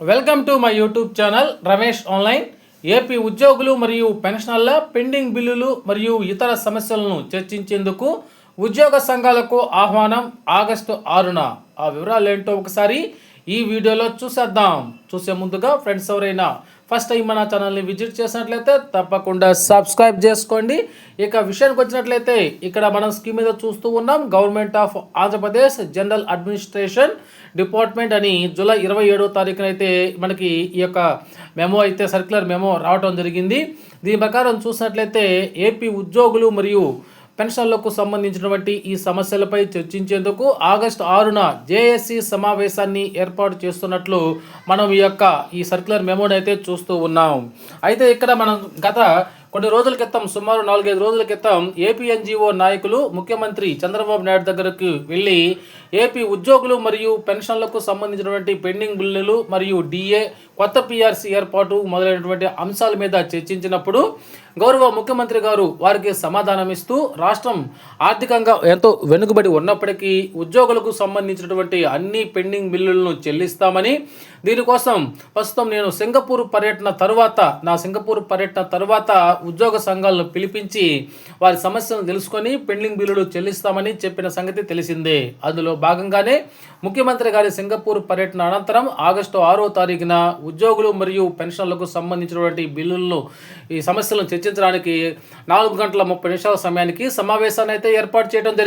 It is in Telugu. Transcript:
Welcome to my YouTube channel Ramesh online. AP ఉద్యోగులు మరియు పెన్షనర్ల పెండింగ్ బిల్లులు మరియు ఇతర సమస్యలను చర్చించేందుకు ఉద్యోగ సంఘాలకు ఆహ్వానం ఆగస్టు ఆరున. ఆ వివరాలు ఏంటో ఒకసారి ఈ వీడియోలో చూసేద్దాం. చూసే ముందుగా ఫ్రెండ్స్ ఎవరైనా ఫస్ట్ టైం మన ఛానల్ని విజిట్ చేసినట్లయితే తప్పకుండా సబ్స్క్రైబ్ చేసుకోండి. ఇక విషయానికి వచ్చినట్లయితే ఇక్కడ మనం స్కీమ్ మీద చూస్తూ ఉన్నాం government of Andhra Pradesh general administration department అని జూలై ఇరవై ఏడో తారీఖునైతే మనకి ఈ యొక్క మెమో అయితే సర్క్యులర్ మెమో రావటం జరిగింది. దీని ప్రకారం చూసినట్లయితే ఏపీ ఉద్యోగులు మరియు పెన్షన్లకు సంబంధించినటువంటి ఈ సమస్యలపై చర్చించేందుకు ఆగస్టు ఆరున జేఏసీ సమావేశాన్ని ఏర్పాటు చేస్తున్నట్లు మనం ఈ యొక్క ఈ సర్క్యులర్ మెమోని అయితే చూస్తూ ఉన్నాం. అయితే ఇక్కడ మనం గత కొన్ని రోజుల క్రితం సుమారు నాలుగైదు రోజుల క్రితం ఏపీఎన్జిఓ నాయకులు ముఖ్యమంత్రి చంద్రబాబు నాయుడు దగ్గరకు వెళ్ళి ఏపీ ఉద్యోగులు మరియు పెన్షన్లకు సంబంధించినటువంటి పెండింగ్ బిల్లులు మరియు డిఏ కొత్త పిఆర్సీ ఏర్పాటు మొదలైనటువంటి అంశాల మీద చర్చించినప్పుడు గౌరవ ముఖ్యమంత్రి గారు వారికి సమాధానం ఇస్తూ రాష్ట్రం ఆర్థికంగా ఎంతో వెనుకబడి ఉన్నప్పటికీ ఉద్యోగులకు సంబంధించినటువంటి అన్ని పెండింగ్ బిల్లులను చెల్లిస్తామని దీనికోసం ప్రస్తుతం నేను సింగపూర్ పర్యటన తరువాత నా సింగపూర్ పర్యటన తరువాత ఉద్యోగ సంఘాలను పిలిపించి వారి సమస్యలను తెలుసుకొని పెండింగ్ బిల్లులు చెల్లిస్తామని చెప్పిన సంగతి తెలిసిందే. అందులో భాగంగానే ముఖ్యమంత్రి గారి సింగపూర్ పర్యటన అనంతరం ఆగస్టు ఆరో తారీఖున ఉద్యోగులు మరియు పెన్షన్లకు సంబంధించినటువంటి బిల్లులను ఈ సమస్యలను చర్చించడానికి నాలుగు గంటల ముప్పై నిమిషాల సమయానికి సమావేశాన్ని అయితే ఏర్పాటు చేయడం జరిగింది.